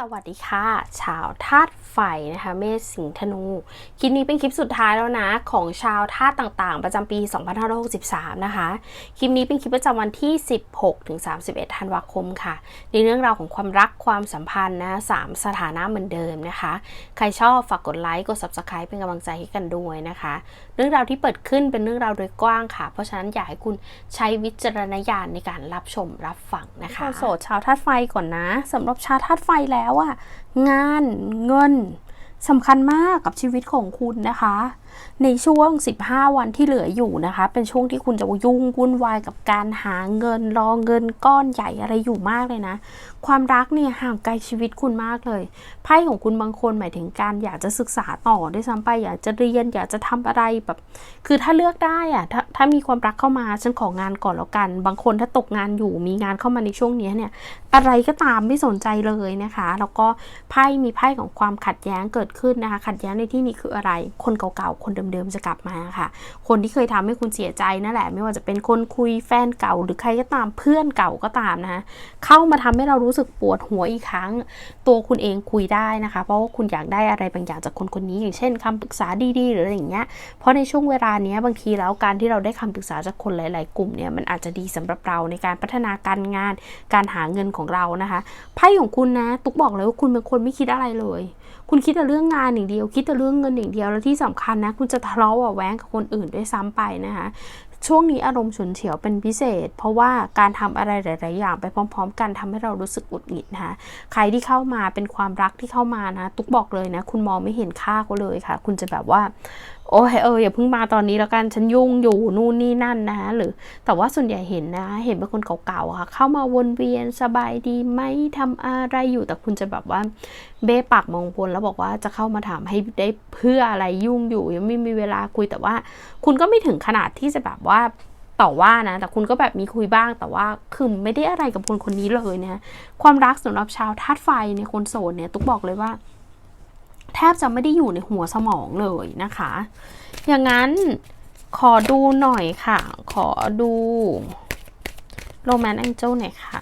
สวัสดีค่ะ ชาวธาตุไฟนะคะ เมษสิงห์ธนู คลิปนี้เป็นคลิปสุดท้ายแล้วนะ ของชาวธาตุต่างๆ ประจำปี 2563 นะคะ คลิปนี้เป็นคลิปประจำวันที่ 16 ถึง 31 ธันวาคมค่ะ ในเรื่องราวของความรักความสัมพันธ์นะสามสถานะเหมือนเดิมนะคะ ใครชอบฝากกดไลค์กด subscribe เป็นกำลังใจให้กันด้วยนะคะ เรื่องราวที่เปิดขึ้นเป็นเรื่องราวโดยกว้างค่ะ เพราะฉะนั้นอยากให้คุณใช้วิจารณญาณในการรับชมรับฟังนะคะโสดชาวธาตุไฟก่อนนะสำหรับชาวธาตุไฟแล้วอะงานเงินสำคัญมากกับชีวิตของคุณนะคะ ในช่วง 15 วันที่เหลืออยู่นะคะ เป็นช่วงที่คุณจะยุ่งวุ่นวายกับการหาเงินรอเงินก้อนใหญ่อะไรอยู่มากเลยนะ ความรักเนี่ยห่างไกลชีวิตคุณมากเลย ไพ่ของคุณบางคนหมายถึงการอยากจะศึกษาต่อด้วยซ้ำไปอยากจะเรียนอยากจะทำอะไรแบบ คือถ้าเลือกได้อะถ้าถ้ามีความรักเข้ามาฉันของานก่อนแล้วกัน บางคนถ้าตกงานอยู่มีงานเข้ามาในช่วงนี้เนี่ย อะไรก็ตามไม่สนใจเลยนะคะ แล้วก็ไพ่มีไพ่ของความขัดแย้งเกิดขึ้นนะคะ ขัดแย้งในที่นี้คืออะไร คนเก่าๆคนเดิมๆจะกลับมาค่ะ คนที่เคยทำให้คุณเสียใจนั่นแหละ ไม่ว่าจะเป็นคนคุยแฟนเก่า หรือใครก็ตามเพื่อนเก่าก็ตามนะคะเข้ามาทำให้เรารู้สึกปวดหัวอีกครั้ง ตัวคุณเองคุยได้นะคะ เพราะว่าคุณอยากได้อะไรบางอย่างจากคนคนนี้ อย่างเช่นคำปรึกษาดีๆ หรืออะไรอย่างเงี้ยเพราะในช่วงเวลานี้บางทีแล้วการที่เราได้คำปรึกษาจากคนหลายๆ กลุ่มเนี่ยมันอาจจะดีสำหรับเราในการพัฒนาการงาน การหาเงินของเรานะคะไพ่ของคุณนะตุ๊กบอกเลยว่าคุณเป็นคนไม่คิดอะไรเลย คุณคิดแต่เรื่องงานอย่างเดียว คิดแต่เรื่องเงินอย่างเดียว แล้วที่สำคัญนะคุณจะทะเลาะว่าะแว้งกับคนอื่นด้วยซ้ำไปนะคะช่วงนี้อารมณ์ฉุนเฉียวเป็นพิเศษ เพราะว่าการทำอะไรหลาย ๆ อย่างไปพร้อม ๆ กันทำให้เรารู้สึกอุดหงิดนะคะใครที่เข้ามาเป็นความรักที่เข้ามานะ ตุกบอกเลยนะ คุณมองไม่เห็นค่าเขาเลยค่ะ คุณจะแบบว่า โอ้ยเอออย่าเพิ่งมาตอนนี้แล้วกันฉันยุ่งอยู่นู่นนี่นั่นนะคะหรือ แต่ว่าส่วนใหญ่เห็นนะ เห็นเป็นคนเก่าๆค่ะ เข้ามาวนเวียนสบายดีไหมทำอะไรอยู่แต่คุณจะแบบว่า เบ้ปากมองบนแล้วบอกว่าจะเข้ามาถามให้ได้เพื่ออะไรยุ่งอยู่ยังไม่มีเวลาคุยแต่ว่า คุณก็ไม่ถึงขนาดที่จะแบบว่าต่อว่านะ แต่คุณก็แบบมีคุยบ้างแต่ว่าคือไม่ได้อะไรกับคนคนนี้เลยนะความรักสำหรับชาวธาตุไฟในคนโสดเนี่ยตุ๊กบอกเลยว่า แทบจะไม่ได้อยู่ในหัวสมองเลยนะคะ อย่างนั้นขอดูหน่อยค่ะ ขอดูโรแมนต์แองเจิลหน่อยค่ะ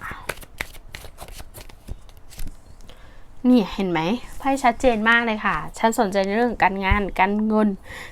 นี่เห็นไหม ไพ่ชัดเจนมากเลยค่ะ ฉันสนใจในเรื่องการงาน การเงิน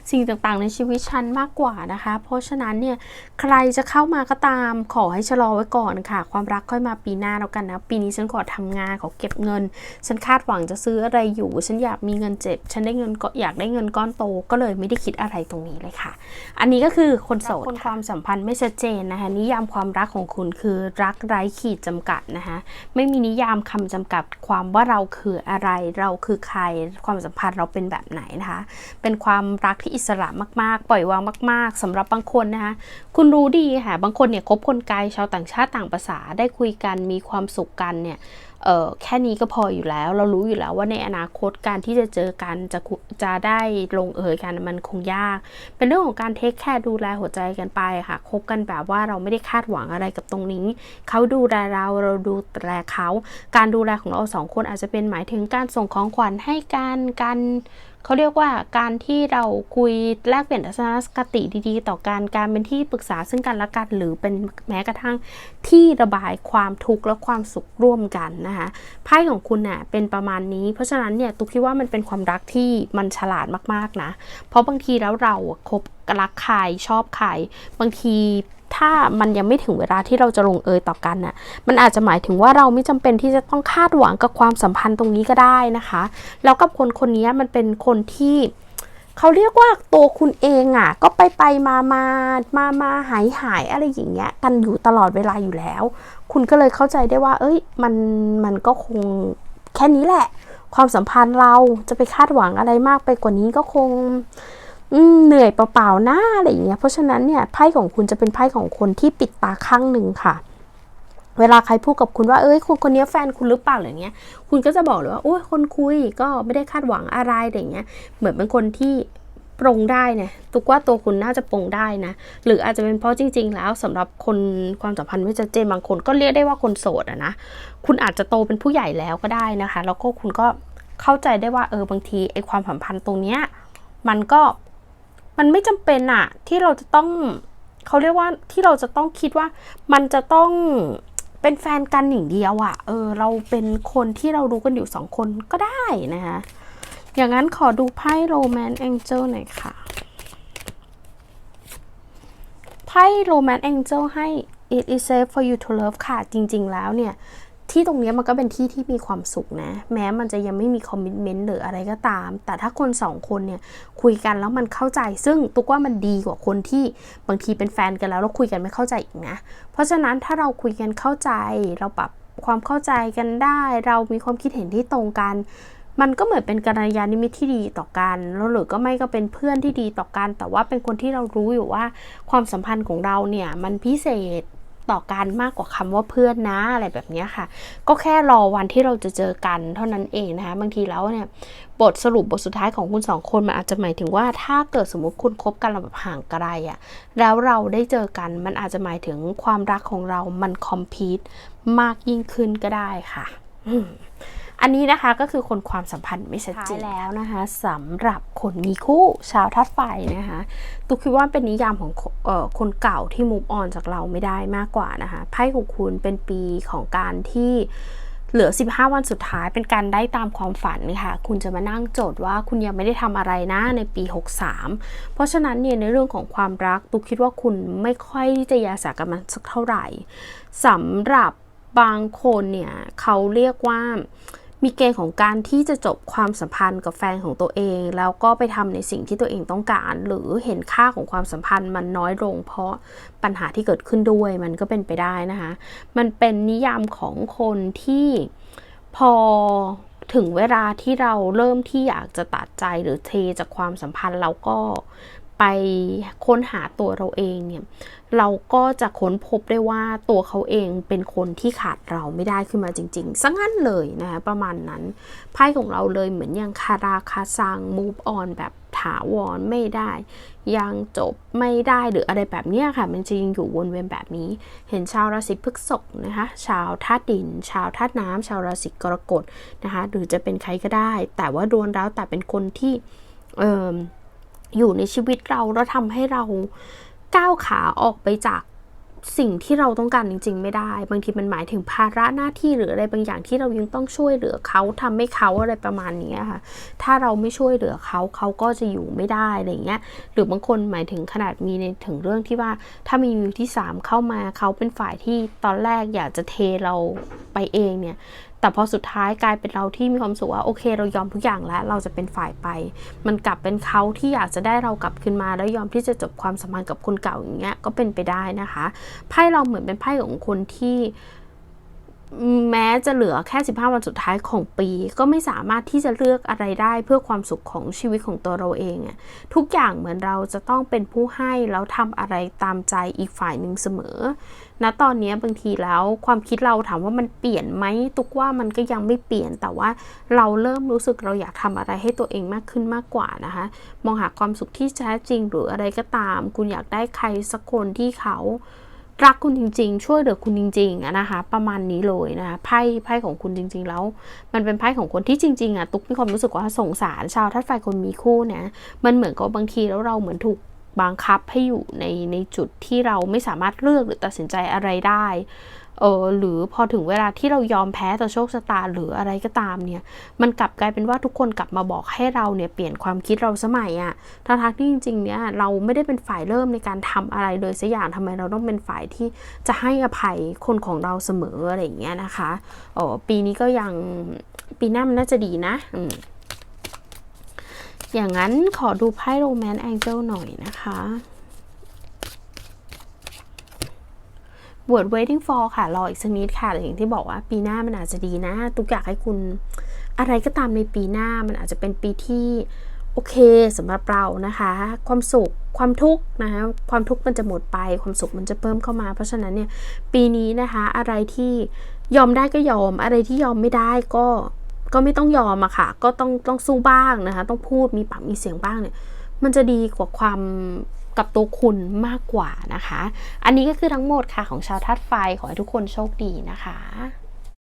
สิ่งต่างๆ ในชีวิตฉันมากกว่านะคะ เพราะฉะนั้นเนี่ยใครจะเข้ามาก็ตามขอให้ชะลอไว้ก่อนค่ะ ความรักค่อยมาปีหน้าแล้วกันนะ ปีนี้ฉันขอทำงานขอเก็บเงิน ฉันคาดหวังจะซื้ออะไรอยู่ ฉันอยากมีเงินเจ็บ ฉันได้เงินก็อยากได้เงินก้อนโตก็เลยไม่ได้คิดอะไรตรงนี้เลยค่ะ อันนี้ก็คือคนโสดคนความสัมพันธ์ไม่ชัดเจนนะคะนิยามความรักของคุณคือรักไร้ขีดจำกัดนะคะไม่มีนิยามคำจำกัดความว่าเราคืออะไรเราคือใคร ความสัมพันธ์เราเป็นแบบไหนนะคะ เป็นความรักที่อิสระมากๆ ปล่อยวางมาก ๆสำหรับบางคนนะคะ คุณรู้ดีค่ะ บางคนเนี่ยคบคนไกลชาวต่างชาติต่างภาษาได้คุยกันมีความสุขกันเนี่ย แค่นี้ก็พออยู่แล้ว เรารู้อยู่แล้วว่าในอนาคตการที่จะเจอกันจะจะได้ลงเอยกันมันคงยาก เป็นเรื่องของการเทคแคร์ดูแลหัวใจกันไปค่ะคบกันแบบว่าเราไม่ได้คาดหวังอะไรกับตรงนี้ เขาดูแลเราเราดูแลเขา การดูแลของเราสองคนอาจจะเป็นหมายถึงการส่งของขวัญให้กันการ เขาเรียกว่าการที่เราคุยแลกเปลี่ยนทัศนคติดีๆ ต่อการการเป็นที่ปรึกษาซึ่งกันและกัน หรือเป็นแม้กระทั่งที่ระบายความทุกข์และความสุขร่วมกันนะคะไพ่ของคุณน่ะเป็นประมาณนี้ เพราะฉะนั้นเนี่ยตุ๊กคิดว่ามันเป็นความรักที่มันฉลาดมากๆนะ เพราะบางทีแล้วเราคบรักใครชอบใครบางที ถ้ามันยังไม่ถึงเวลาที่เราจะลงเอยต่อกันน่ะ มันอาจจะหมายถึงว่าเราไม่จำเป็นที่จะต้องคาดหวังกับความสัมพันธ์ตรงนี้ก็ได้นะคะ แล้วกับคนคนนี้มันเป็นคนที่เขาเรียกว่าตัวคุณเองอะ ก็ไปไปมามามามาหายหายอะไรอย่างเงี้ย กันอยู่ตลอดเวลาอยู่แล้ว คุณก็เลยเข้าใจได้ว่า เอ้ย มันมันก็คงแค่นี้แหละ ความสัมพันธ์เราจะไปคาดหวังอะไรมากไปกว่านี้ก็คง เหนื่อยเปล่าๆหน้าอะไรอย่างเงี้ย เพราะฉะนั้นเนี่ยไพ่ของคุณจะเป็นไพ่ของคนที่ปิดตาข้างหนึ่งค่ะ เวลาใครพูดกับคุณว่า เอ้ยคนคนนี้แฟนคุณหรือเปล่าอะไรเงี้ย คุณก็จะบอกเลยว่าโอ้ยคนคุยก็ไม่ได้คาดหวังอะไรอะไรเงี้ย เหมือนเป็นคนที่ปรงได้เนี่ยตุกว่าตัวคุณน่าจะปรงได้นะ หรืออาจจะเป็นเพราะจริง ๆ แล้วสำหรับคนความสัมพันธ์ไม่ชัดเจนบางคนก็เรียกได้ว่าคนโสดอะนะ คุณอาจจะโตเป็นผู้ใหญ่แล้วก็ได้นะคะ แล้วก็คุณก็เข้าใจได้ว่าเออบางทีไอความสัมพันธ์ตรงเนี้ยมันก็ มันไม่จำเป็นอะที่เราจะต้องเขาเรียกว่าที่เราจะต้องคิดว่ามันจะต้องเป็นแฟนกันอย่างเดียวอะ่ะเออ เราเป็นคนที่เรารู้กันอยู่สองคนก็ได้นะคะอย่างนั้นขอดูไพ่โรแมนต์แองเจิลหน่อยค่ะไพ่โรแมนต์แองเจิลให้ it is safe for you to love ค่ะ จริง ๆ แล้วเนี่ย ที่ตรงนี้มันก็เป็นที่ที่มีความสุขนะ แม้มันจะยังไม่มีคอมมิชเมนต์หรืออะไรก็ตาม แต่ถ้าคนสองคนเนี่ยคุยกันแล้วมันเข้าใจ ซึ่งตุกว่ามันดีกว่าคนที่บางทีเป็นแฟนกันแล้วเราคุยกันไม่เข้าใจอีกนะ เพราะฉะนั้นถ้าเราคุยกันเข้าใจ เราปรับความเข้าใจกันได้ เรามีความคิดเห็นที่ตรงกัน มันก็เหมือนเป็นกัลยาณมิตรที่ดีต่อกันแล้วหรือก็ไม่ก็เป็นเพื่อนที่ดีต่อกัน แต่ว่าเป็นคนที่เรารู้อยู่ว่า ความสัมพันธ์ของเราเนี่ยมันพิเศษ ต่อกันมากกว่าคำว่าเพื่อนนะอะไรแบบนี้ค่ะ ก็แค่รอวันที่เราจะเจอกันเท่านั้นเองนะคะบางทีแล้วเนี่ยบทสรุปบทสุดท้ายของคุณสองคนมันอาจจะหมายถึงว่าถ้าเกิดสมมติคุณคบกันแบบห่างไกลอะแล้วเราได้เจอกันมันอาจจะหมายถึงความรักของเรามันคอมพีตมากยิ่งขึ้นก็ได้ค่ะ อันนี้นะคะก็คือคนความสัมพันธ์ไม่ชัดเจนแล้วนะคะสำหรับคนมีคู่ชาวทัดไฟนะคะตุกคิดว่าเป็นนิยามของคนเก่าที่มูฟออนจากเราไม่ได้มากกว่านะคะไพ่ของคุณเป็นปีของการที่เหลือ 15 วันสุดท้ายเป็นการได้ตามความฝันค่ะ คุณจะมานั่งโจทย์ว่าคุณยังไม่ได้ทำอะไรนะในปี 63 เพราะฉะนั้นเนี่ยในเรื่องของความรักตุกคิดว่าคุณไม่ค่อยที่จะยาสากับมันสักเท่าไหร่สำหรับบางคนเนี่ยเขาเรียกว่า มีเกณฑ์ของการที่จะจบความสัมพันธ์กับแฟนของตัวเอง แล้วก็ไปทำในสิ่งที่ตัวเองต้องการ หรือเห็นค่าของความสัมพันธ์มันน้อยลง เพราะปัญหาที่เกิดขึ้นด้วยมันก็เป็นไปได้นะคะ มันเป็นนิยามของคนที่พอถึงเวลาที่เราเริ่มที่อยากจะตัดใจหรือเทจากความสัมพันธ์เราก็ ไปค้นหาตัวเราเองเนี่ยเราก็จะค้นพบได้ว่าตัวเขาเองเป็นคนที่ขาดเราไม่ได้ขึ้นมาจริงๆซะงั้นเลยนะคะประมาณนั้นไพ่ของเราเลยเหมือนยังคาราคาซัง move on แบบถาวรไม่ได้ ยังจบไม่ได้หรืออะไรแบบนี้ค่ะ มันจะยังอยู่วนเวียนแบบนี้ เห็นชาวราศีพฤษภนะคะชาวธาตุดิน ชาวธาตุน้ำชาวราศีกรกฎนะคะหรือจะเป็นใครก็ได้ แต่ว่าดวนแล้วแต่เป็นคนที่เออ อยู่ในชีวิตเราแล้วทำให้เราก้าวขาออกไปจากสิ่งที่เราต้องการจริง ๆ ไม่ได้ บางทีมันหมายถึงภาระหน้าที่หรืออะไรบางอย่างที่เรายังต้องช่วยเหลือเขาทำให้เขาอะไรประมาณนี้ค่ะ ถ้าเราไม่ช่วยเหลือเขาเขาก็จะอยู่ไม่ได้อะไรเงี้ย หรือบางคนหมายถึงขนาดมีในถึงเรื่องที่ว่า ถ้ามีมือที่ 3 เข้ามาเขาเป็นฝ่ายที่ตอนแรกอยากจะเทเราไปเองเนี่ย แต่พอสุดท้ายกลายเป็นเราที่มีความสุขว่าโอเค เรายอมทุกอย่างแล้วเราจะเป็นฝ่ายไป มันกลับเป็นเขาที่อยากจะได้เรากลับขึ้นมา แล้วยอมที่จะจบความสัมพันธ์กับคนเก่าอย่างเงี้ยก็เป็นไปได้นะคะไพ่เราเหมือนเป็นไพ่ของคนที่ แม้จะเหลือแค่ 15 วันสุดท้ายของปี ก็ไม่สามารถที่จะเลือกอะไรได้เพื่อความสุขของชีวิตของตัวเราเองอะทุกอย่างเหมือนเราจะต้องเป็นผู้ให้แล้วทำอะไรตามใจอีกฝ่ายหนึ่งเสมอณตอนนี้บางทีแล้วความคิดเราถามว่ามันเปลี่ยนไหมตุกว่ามันก็ยังไม่เปลี่ยนแต่ว่าเราเริ่มรู้สึกเราอยากทำอะไรให้ตัวเองมากขึ้นมากกว่านะคะ มองหาความสุขที่แท้จริงหรืออะไรก็ตาม คุณอยากได้ใครสักคนที่เขา รักคุณจริง ๆ ช่วยเหลือคุณจริงๆนะคะ ประมาณนี้เลยนะคะไพ่ไพ่ของคุณจริง ๆ แล้ว มันเป็นไพ่ของคนที่จริงๆอะตุ๊กมีความรู้สึกว่าสงสารชาวทัดไฟคนมีคู่นะมันเหมือนกับบางทีแล้วเราเหมือนถูกบังคับให้อยู่ในในจุดที่เราไม่สามารถเลือกหรือตัดสินใจอะไรได้ เออหรือพอถึงเวลาที่เรายอมแพ้ต่อโชคชะตาหรืออะไรก็ตามเนี่ย มันกลับกลายเป็นว่าทุกคนกลับมาบอกให้เราเนี่ยเปลี่ยนความคิดเราสมัยอะทั้งที่จริงๆเนี่ยเราไม่ได้เป็นฝ่ายเริ่มในการทำอะไรเลยสักอย่างทำไมเราต้องเป็นฝ่ายที่จะให้อภัยคนของเราเสมออะไรอย่างเงี้ยนะคะอ๋อปีนี้ก็ยังปีหน้ามันน่าจะดีนะอืมอย่างนั้นขอดูไพ่โรแมนต์แองเจิลหน่อยนะคะ word waiting for ค่ะ รออีกสักนิดค่ะแต่อย่างที่บอกว่าปีหน้ามันอาจจะดีนะ ตุกอยากให้คุณอะไรก็ตามในปีหน้ามันอาจจะเป็นปีที่โอเคสำหรับเรานะคะ ความสุขความทุกข์นะคะความทุกข์มันจะหมดไป ความสุขมันจะเพิ่มเข้ามา เพราะฉะนั้นเนี่ยปีนี้นะคะอะไรที่ยอมได้ก็ยอม อะไรที่ยอมไม่ได้ก็ก็ไม่ต้องยอมอะค่ะ ก็ต้องต้องสู้บ้างนะคะ ต้องพูดมีปากมีเสียงบ้างเนี่ย มันจะดีกว่าความ กับตัวคุณมากกว่านะคะ อันนี้ก็คือทั้งหมดค่ะของชาวธาตุไฟขอให้ทุกคนโชคดีนะคะ